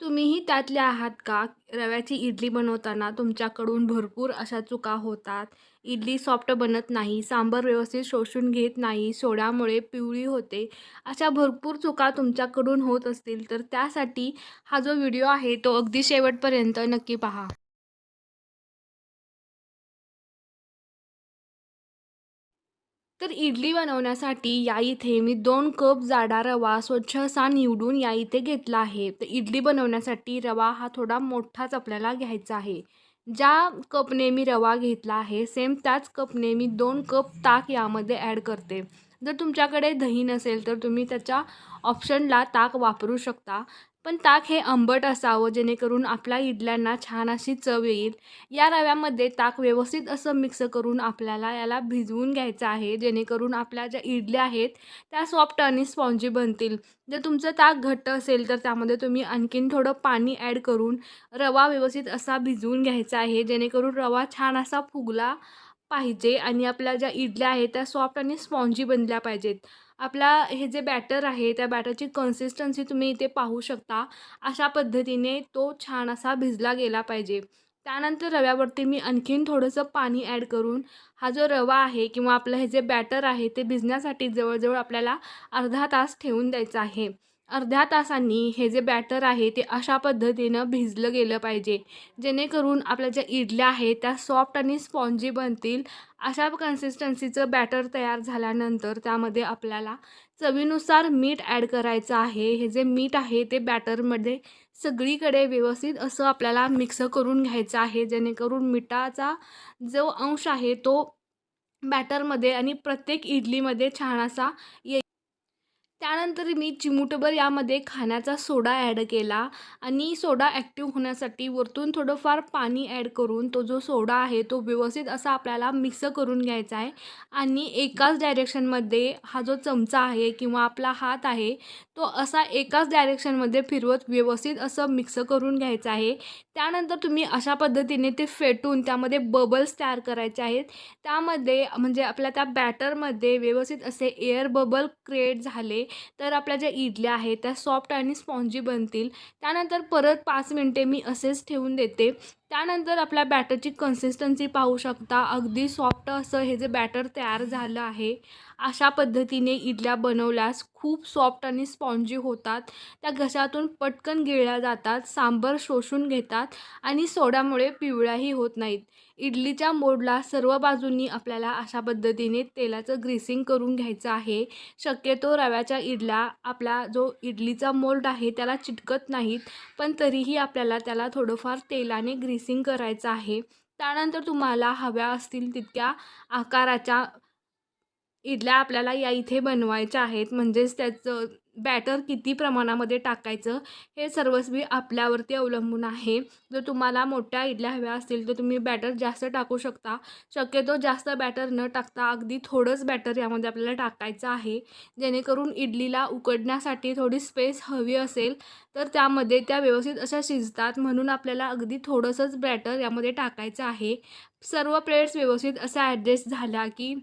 तुम्हीही त्यातले आहात का? रव्याची इडली बनवताना तुमच्याकडून भरपूर अशा चुका होतात. इडली सॉफ्ट बनत नाही सांबर व्यवस्थित शोषून घेत नाही सोड्यामुळे पिवळी होते. अशा भरपूर चुका तुमच्याकडून होत असतील तर त्यासाठी हा जो व्हिडिओ आहे तो अगदी शेवटपर्यंत नक्की पहा. तर इडली बनवण्यासाठी या इथे मी दोन कप जाडा रवा स्वच्छ असा निवडून या इथे घेतला आहे. तर इडली बनवण्यासाठी रवा हा थोडा मोठाच आपल्याला घ्यायचा आहे. ज्या कपने मी रवा घेतला आहे सेम त्याच कपने मी दोन कप ताक यामध्ये ॲड करते. जर तुमच्याकडे दही नसेल तर तुम्ही त्याच्या ऑप्शनला ताक वापरू शकता. पण ताक हे आंबट असावं जेणेकरून आपल्या इडल्यांना छान अशी चव येईल. या रव्यामध्ये ताक व्यवस्थित असं मिक्स करून आपल्याला याला भिजवून घ्यायचं आहे जेणेकरून आपल्या ज्या इडल्या आहेत त्या सॉफ्ट आणि स्पॉन्जी बनतील. जर तुमचं ताक घट्ट असेल तर त्यामध्ये तुम्ही आणखीन थोडं पाणी ॲड करून रवा व्यवस्थित असा भिजवून घ्यायचा आहे जेणेकरून रवा छान असा फुगला पाहिजे आणि आपल्या ज्या इडल्या आहेत त्या सॉफ्ट आणि स्पॉन्जी बनल्या पाहिजेत. आपला हे जे बॅटर आहे त्या बॅटरची कन्सिस्टन्सी तुम्ही इथे पाहू शकता. अशा पद्धतीने तो छान असा भिजला गेला पाहिजे. त्यानंतर रव्यावरती मी आणखीन थोडंसं पाणी ॲड करून हा जो रवा आहे किंवा आपलं हे जे बॅटर आहे ते भिजण्यासाठी जवळजवळ आपल्याला अर्धा तास ठेवून द्यायचं आहे. अर्ध्या तासांनी हे जे बॅटर आहे ते अशा पद्धतीनं भिजलं गेलं पाहिजे. जेणेकरून आपल्या ज्या इडल्या आहेत त्या सॉफ्ट आणि स्पॉन्जी बनतील. अशा कन्सिस्टन्सीचं बॅटर तयार झाल्यानंतर त्यामध्ये आपल्याला चवीनुसार मीठ ॲड करायचं आहे. हे जे मीठ आहे ते बॅटरमध्ये सगळीकडे व्यवस्थित असं आपल्याला मिक्स करून घ्यायचं आहे. जेणेकरून मिठाचा जो अंश आहे तो बॅटरमध्ये आणि प्रत्येक इडलीमध्ये छान असा ये त्यानंतर मी चिमूटभर यामध्ये खाण्याचा सोडा ॲड केला आणि सोडा ॲक्टिव्ह होण्यासाठी वरतून थोडंफार पाणी ॲड करून तो जो सोडा आहे तो व्यवस्थित असा आपल्याला मिक्स करून घ्यायचा आहे आणि एकाच डायरेक्शनमध्ये हा जो चमचा आहे किंवा आपला हात आहे तो असा एकाच डायरेक्शनमध्ये फिरवत व्यवस्थित असं मिक्स करून घ्यायचं आहे. त्यानंतर तुम्ही अशा पद्धतीने ते फेटून त्यामध्ये बबल्स तयार करायचे आहेत. त्यामध्ये म्हणजे आपल्या त्या बॅटरमध्ये व्यवस्थित असे एअर बबल क्रिएट झाले तर आपल्या ज्या इडल्या आहेत त्या सॉफ्ट आणि स्पॉन्जी बनतील. त्यानंतर परत पाच मिनटे मी असेच ठेवून देते. त्यानंतर आपल्या बॅटरची कन्सिस्टन्सी पाहू शकता. अगदी सॉफ्ट असं हे जे बॅटर तयार झालं आहे अशा पद्धतीने इडल्या बनवल्यास खूप सॉफ्ट आणि स्पॉन्जी होतात. त्या घशातून पटकन गिळल्या जातात सांबर शोषून घेतात आणि सोड्यामुळे पिवळ्याही होत नाहीत. इडलीच्या मोडला सर्व बाजूंनी आपल्याला अशा पद्धतीने तेलाचं ग्रीसिंग करून घ्यायचं आहे. शक्यतो रव्याच्या इडल्या आपला जो इडलीचा मोल्ड आहे त्याला चिटकत नाहीत पण तरीही आपल्याला त्याला थोडंफार तेलाने ग्रीस ग्रीसिंग करायचं आहे. त्यानंतर तुम्हाला हव्या असतील तितक्या आकाराच्या इडल्या आपल्याला या इथे बनवायच्या आहेत. म्हणजेच त्याचं बॅटर किती प्रमाणामध्ये टाकायचं हे सर्वस्वी आपल्यावरती अवलंबून आहे. जर तुम्हाला मोठ्या इडल्या हव्या असतील तर तुम्ही बॅटर जास्त टाकू शकता. शक्यतो जास्त बॅटर न टाकता अगदी थोडंच बॅटर यामध्ये आपल्याला टाकायचं आहे. जेणेकरून इडलीला उकडण्यासाठी थोडी स्पेस हवी असेल तर त्यामध्ये त्या व्यवस्थित अशा शिजतात. म्हणून आपल्याला अगदी थोडंसंच बॅटर यामध्ये टाकायचं आहे. सर्व प्लेट्स व्यवस्थित असा ॲडजस्ट झाला की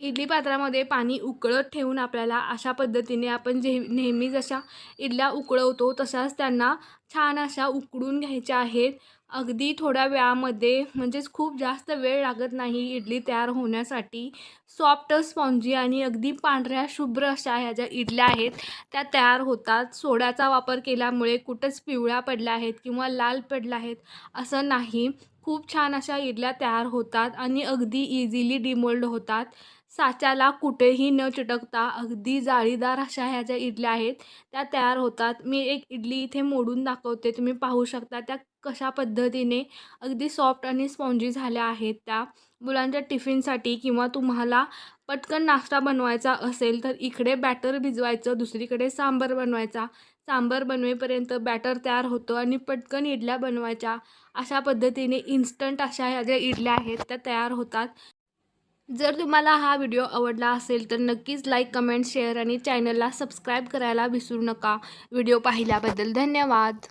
इडली पात्रामध्ये पाणी उकळत ठेवून आपल्याला अशा पद्धतीने आपण जे नेहमी जशा इडल्या उकळवतो तशाच त्यांना छान अशा उकडून घ्यायच्या आहेत. अगदी थोड्या वेळामध्ये म्हणजेच खूप जास्त वेळ लागत नाही इडली तयार होण्यासाठी. सॉफ्ट स्पॉन्जी आणि अगदी पांढऱ्या शुभ्र अशा ह्या ज्या इडल्या आहेत त्या तयार होतात. सोड्याचा वापर केल्यामुळे कुठंच पिवळ्या पडल्या आहेत किंवा लाल पडल्या आहेत असं नाही. खूप छान अशा इडल्या तयार होतात आणि अगदी इझिली डिमोल्ड होतात. साच्याला कुठेही न चिटकता अगदी जाळीदार अशा ह्या ज्या इडल्या आहेत त्या तयार होतात. मी एक इडली इथे मोडून दाखवते. तुम्ही पाहू शकता त्या कशा पद्धतीने अगदी सॉफ्ट आणि स्पॉन्जी झाल्या आहेत. त्या मुलांच्या टिफिनसाठी किंवा तुम्हाला पटकन नाश्ता बनवायचा असेल तर इकडे बॅटर भिजवायचं दुसरीकडे सांबर बनवायचा. सांबर बनवेपर्यंत बॅटर तयार होतं आणि पटकन इडल्या बनवायच्या. अशा पद्धतीने इन्स्टंट अशा ह्या ज्या इडल्या आहेत त्या तयार होतात. जर तुम्हाला हा व्हिडिओ आवडला असेल तर नक्कीच लाईक कमेंट शेअर आणि चॅनलला सबस्क्राईब करायला विसरू नका. व्हिडिओ पाहिल्याबद्दल धन्यवाद.